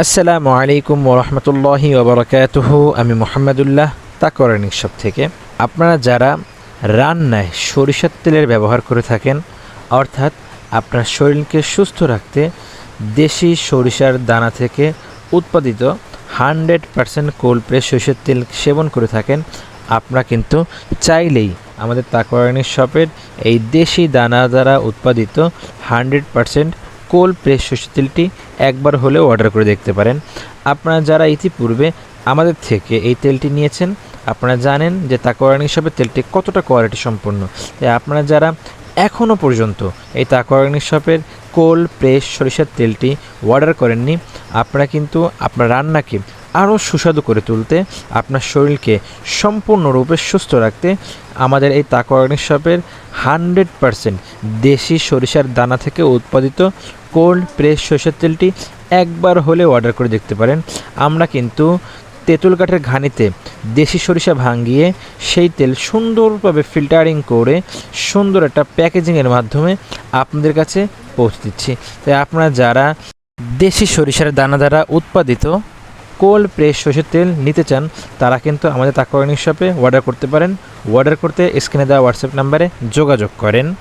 আসসালামু আলাইকুম ওরহমতুল্লাহি ওবরাকাতুহ আমি মোহাম্মদুল্লাহ তাকরানিক সব থেকে। আপনারা যারা রান্নায় সরিষার তেলের ব্যবহার করে থাকেন, অর্থাৎ আপনার শরীরকে সুস্থ রাখতে দেশি সরিষার দানা থেকে উৎপাদিত হানড্রেড পারসেন্ট কোল্ড প্রেস সরিষার তেল সেবন করে থাকেন, আপনারা কিন্তু চাইলেই আমাদের তাকরানিক শপের এই দেশি দানা দ্বারা উৎপাদিত হানড্রেড পারসেন্ট কোল্ড প্রেস সরষের তেলটি একবার হলেও অর্ডার করে দেখতে পারেন। আপনারা যারা ইতিপূর্বে আমাদের থেকে এই তেলটি নিয়েছেন, আপনারা জানেন যে তাকোয়ারানি শপের তেলটি কতটা কোয়ালিটি সম্পন্ন। তাই আপনারা যারা এখনও পর্যন্ত এই তাকোয়ারানি শপের কোল্ড প্রেস, সরিষার তেলটি অর্ডার করেননি, আপনারা কিন্তু আপনার রান্নাকে আরও সুস্বাদু করে তুলতে, আপনার শরীরকে সম্পূর্ণরূপে সুস্থ রাখতে, আমাদের এই তাকোয়ারানি শপের হানড্রেড পারসেন্ট দেশি সরিষার দানা থেকে উৎপাদিত কোল্ড প্রেস সরিষার তেলটি একবার হলে অর্ডার করে দেখতে পারেন। আমরা কিন্তু তেঁতুল কাঠের ঘানিতে দেশি সরিষা ভাঙিয়ে সেই তেল সুন্দরভাবে ফিল্টারিং করে সুন্দর একটা প্যাকেজিংয়ের মাধ্যমে আপনাদের কাছে পৌঁছে দিচ্ছি। তাই আপনারা যারা দেশি সরিষার দানা দ্বারা উৎপাদিত কোল্ড প্রেস সরষের তেল নিতে চান, তারা কিন্তু আমাদের তাকওয়ানি শপে অর্ডার করতে পারেন। অর্ডার করতে স্ক্রিনে দেওয়া হোয়াটসঅ্যাপ নাম্বারে যোগাযোগ করেন।